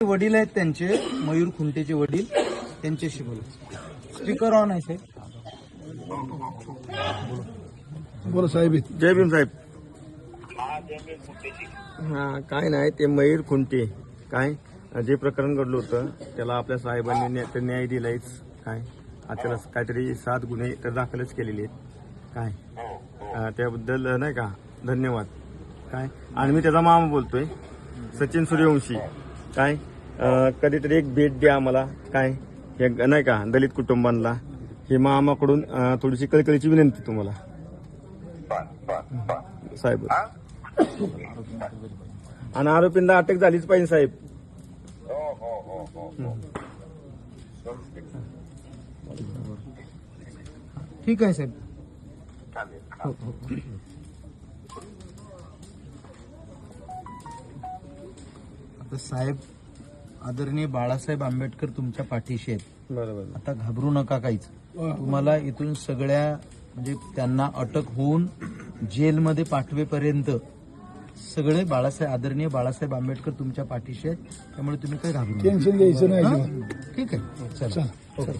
वडील आहेत त्यांचे मयूर खुंटेचे वडील त्यांच्याशी बोलू. स्पीकर ऑन आहे साहेब. बोला साहेब. जय भीम साहेब. हा काय नाही ते मयूर खुंटे. काय? जे प्रकरण घडलं होतं त्याला आपल्या साहेबांनी न्याय दिलायच काय? आता त्याला काहीतरी सात गुन्हे तर दाखलच केलेले आहेत. काय? त्याबद्दल नाही का? धन्यवाद. काय? आणि मी त्याचा मामा बोलतोय. सचिन सूर्यवंशी. काय? कधीतरी एक भेट द्या आम्हाला. काय? हे नाही का? दलित कुटुंबांना. हे मामाकडून थोडीशी कळकळीची विनंती तुम्हाला. साहेब. आणि आरोपींना अटक झालीच पाहिजे साहेब. ठीक आहे साहेब. आता साहेब आदरणीय बाळासाहेब आंबेडकर तुमच्या पाठीशी आहेत. बरोबर. आता घाबरू नका काहीच. तुम्हाला इथून सगळ्या म्हणजे त्यांना अटक होऊन जेलमध्ये पाठवेपर्यंत सगळे बाळासाहेब आदरणीय बाळासाहेब आंबेडकर तुमच्या पाठीशी आहेत. त्यामुळे तुम्ही काही घाबरू टेन्शन घ्यायचं नाही हा? ठीक आहे. चला. ओके.